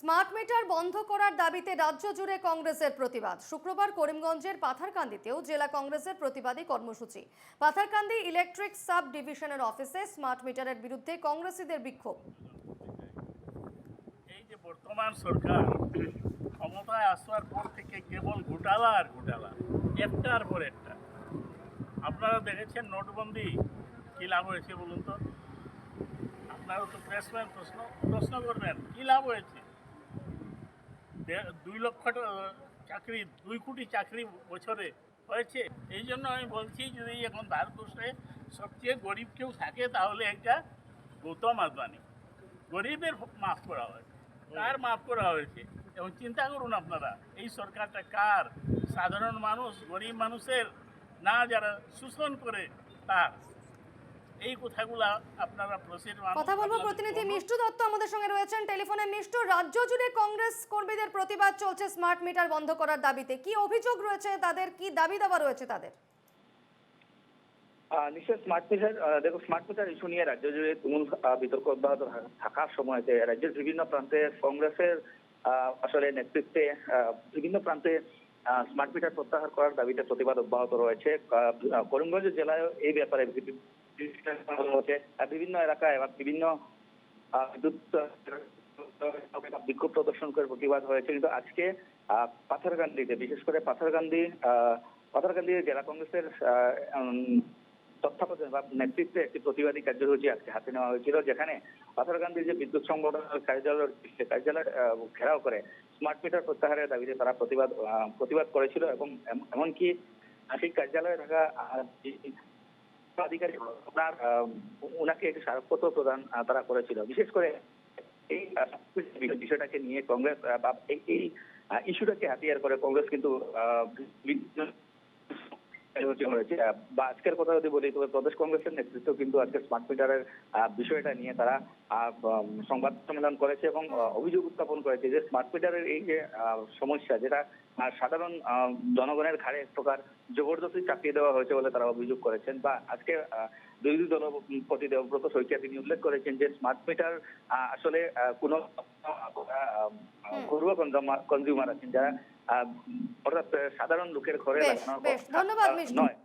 Smart meter বন্ধ করার দাবিতে রাজ্য জুড়ে কংগ্রেসের প্রতিবাদ। শুক্রবার করিমগঞ্জের পাথারকান্দিতেও জেলা কংগ্রেসের প্রতিবাদী কর্মসূচি। পাথারকান্দি ইলেকট্রিক সাব ডিভিশনের অফিসে স্মার্ট মিটারের বিরুদ্ধে কংগ্রেসীদের বিক্ষোভ। এই যে বর্তমান সরকার ক্ষমতায় আসবার পর থেকে কেবল ঘোটালা আর ঘোটালা একটার পর একটা। আপনারা দেখেছেন নোটবন্দি কী লাভ হয়েছে বলুন তো? আপনারা তো প্রেসম্যান প্রশ্ন প্রশ্ন করবেন, কী লাভ হয়েছে? দুই লক্ষ চাকরি, দুই কোটি চাকরি বছরে হয়েছে। এই জন্য আমি বলছি, যদি এখন ভারতবর্ষে সবচেয়ে গরিব কেউ থাকে, তাহলে একটা গৌতম আদবানি। গরিবের মাফ করা হয়েছে। কার মাফ করা হয়েছে। এবং চিন্তা করুন আপনারা, এই সরকারটা কার? সাধারণ মানুষ, গরিব মানুষের না যারা শোষণ করে, তার। এই কথাগুলা আপনারা প্রসের কথা বলব প্রতিনিধি মিষ্টু দত্ত আমাদের সঙ্গে রয়েছেন। টেলিফোনে মিষ্টু রাজ্য জুড়ে কংগ্রেস কর্মীদের প্রতিবাদ চলছে স্মার্ট মিটার বন্ধ করার দাবিতে। কি অভিযোগ রয়েছে তাদের? কি দাবি দাবা রয়েছে তাদের? নিশ্চয় স্মার্ট মিটার দেখো স্মার্ট মিটার ইস্যু নিয়ে রাজ্য জুড়ে তুমুল বিতর্ক অব্যাহত থাকার সময়তে রাজ্যের বিভিন্ন প্রান্তে কংগ্রেসের আহ, আসলে নেতৃত্বে বিভিন্ন প্রান্তে স্মার্ট মিটার প্রত্যাহার করার দাবিতে প্রতিবাদ অব্যাহত রয়েছে। আহ, করিমগঞ্জ জেলায় এই ব্যাপারে হচ্ছে বিভিন্ন এলাকায় বা বিভিন্ন বিদ্যুৎ বিক্ষোভ প্রদর্শন করে প্রতিবাদ হয়েছে। কিন্তু আজকে পাথারকান্দিতে বিশেষ করে পাথারকান্দি পাথারকান্দি জেলা কংগ্রেসের তত্ত্বাবধানে বা নেতৃত্বে একটি প্রতিবাদী কার্যসূচি আজকে হাতে নেওয়া হয়েছিল, যেখানে পাথারকান্দির যে বিদ্যুৎ সংগঠনের কার্যালয় সে কার্যালয় ঘেরাও করে স্মার্ট মিটার প্রত্যাহারের দাবিতে তারা প্রতিবাদ প্রতিবাদ করেছিল এবং এমনকি সেই কার্যালয়ে থাকা আহ, আধিকারিক আপনার আহ, ওনাকে একটি স্মারকপত্র প্রদান আহ, তারা করেছিল। বিশেষ করে এই বিষয়টাকে নিয়ে কংগ্রেস বা এই- ইস্যুটাকে হাতিয়ার করে কংগ্রেস কিন্তু বা আজকের কথা যদি বলি, তবে প্রদেশ কংগ্রেসের নেতৃত্ব কিন্তু আজকে স্মার্ট মিটারের বিষয়টা নিয়ে তারা সংবাদ সম্মেলন করেছে এবং অভিযোগ উত্থাপন করেছে যে স্মার্ট মিটারের এই যে সমস্যা যেটা সাধারণ জনগণের ঘাড়ে এক প্রকার জবরদস্তি চাপিয়ে দেওয়া হয়েছে বলে তারা অভিযোগ করেছেন বা আজকে বিরোধী দলপতি দেবব্রত শইকিয়া তিনি উল্লেখ করেছেন যে স্মার্ট মিটার আসলে কোন ঘরোয়া কনজিউমার আছেন যারা অর্থাৎ সাধারণ লোকের ঘরে নয়।